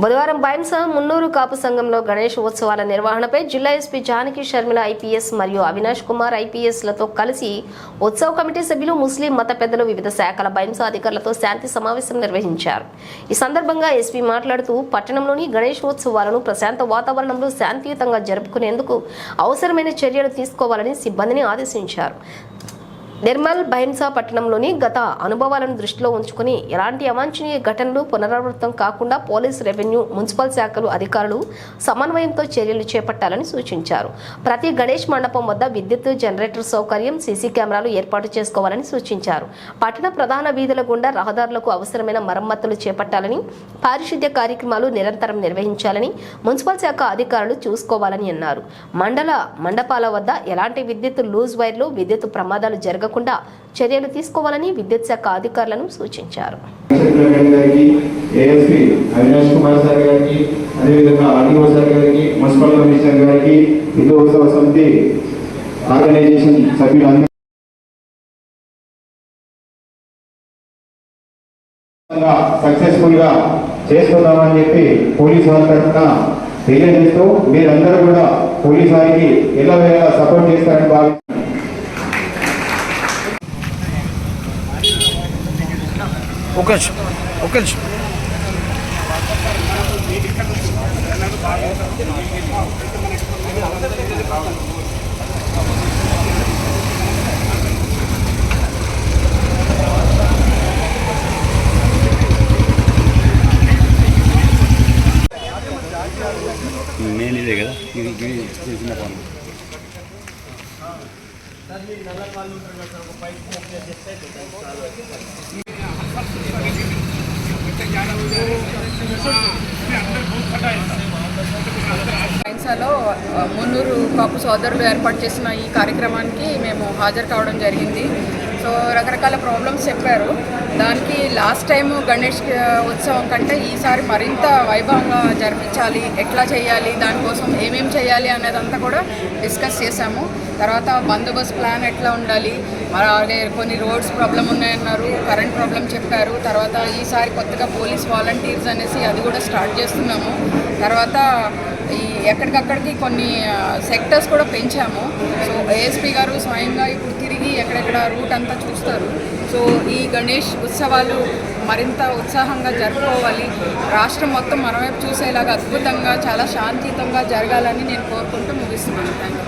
బుధవారం బైంస మున్నూరు కాపు సంఘంలో గణేష్ ఉత్సవాల నిర్వహణపై జిల్లా ఎస్పీ జానకి షర్మిల ఐపీఎస్ మరియు అవినాష్ కుమార్ ఐపీఎస్లతో కలిసి ఉత్సవ కమిటీ సభ్యులు ముస్లిం మత పెద్దలు వివిధ శాఖల బైంస అధికారులతో శాంతి సమావేశం నిర్వహించారు. ఈ సందర్భంగా ఎస్పీ మాట్లాడుతూ పట్టణంలోని గణేష్ ఉత్సవాలను ప్రశాంత వాతావరణంలో శాంతియుతంగా జరుపుకునేందుకు అవసరమైన చర్యలు తీసుకోవాలని సిబ్బందిని ఆదేశించారు. నిర్మల్ బైన్సా పట్టణంలోని గత అనుభవాలను దృష్టిలో ఉంచుకుని ఎలాంటి అవాంఛనీయ ఘటనలు పునరావృతం కాకుండా పోలీస్ రెవెన్యూ మున్సిపల్ శాఖలు అధికారులు సమన్వయంతో చర్యలు చేపట్టాలని సూచించారు. ప్రతి గణేష్ మండపం వద్ద విద్యుత్ జనరేటర్ సౌకర్యం సీసీ కెమెరాలు ఏర్పాటు చేసుకోవాలని సూచించారు. పట్టణ ప్రధాన వీధుల గుండా రహదారులకు అవసరమైన మరమ్మతులు చేపట్టాలని పారిశుద్ధ్య కార్యక్రమాలు నిరంతరం నిర్వహించాలని మున్సిపల్ శాఖ అధికారులు చూసుకోవాలని అన్నారు. మండల మండపాల వద్ద ఎలాంటి విద్యుత్ లూజ్ వైర్లు విద్యుత్ ప్రమాదాలు జరగకుండా చర్యలు తీసుకోవాలని విద్యుత్ శాఖ అధికారులను సూచించారు. ఆర్గనైజేషన్ సభ్యులందరూ సక్సెస్ఫుల్గా చేస్తున్నామని చెప్పి పోలీస్ వారి తరఫున తెలియజేస్తూ మీరందరూ కూడా పోలీస్ వారికి ఎలా సపోర్ట్ చేస్తారని భావిస్తున్నాను ఒక నిమిషం ఒక్క నిమిషం. మెయిన్ ఇదే కదా? ఇది ఇది చిన్న పైపు చెప్తే సైన్సాలో మున్నూరు కాపు సోదరులు ఏర్పాటు చేసిన ఈ కార్యక్రమానికి మేము హాజరు కావడం జరిగింది. సో రకరకాల ప్రాబ్లమ్స్ చెప్పారు. దానికి లాస్ట్ టైం గణేష్ ఉత్సవం కంటే ఈసారి మరింత వైభవంగా జరిపించాలి. ఎట్లా చేయాలి? దానికోసం ఏమేం చేయాలి అనేదంతా కూడా డిస్కస్ చేశాము. తర్వాత బందోబస్తు ప్లాన్ ఎట్లా ఉండాలి? మరి అలాగే కొన్ని రోడ్స్ ప్రాబ్లం ఉన్నాయన్నారు కరెంట్ ప్రాబ్లం చెప్పారు. తర్వాత ఈసారి కొత్తగా పోలీస్ వాలంటీర్స్ అనేసి అది కూడా స్టార్ట్ చేస్తున్నాము. తర్వాత ఈ ఎక్కడికక్కడికి కొన్ని సెక్టర్స్ కూడా పెంచాము. సో ఏఎస్పీ గారు స్వయంగా ఇప్పుడు తిరిగి ఎక్కడెక్కడ రూట్ అంతా చూస్తారు. సో ఈ గణేష్ ఉత్సవాలు మరింత ఉత్సాహంగా జరుపుకోవాలి. రాష్ట్రం మొత్తం మన వైపు చూసేలాగా అద్భుతంగా చాలా శాంతియుతంగా జరగాలని నేను కోరుకుంటూ ముగిస్తున్నాను. Thank you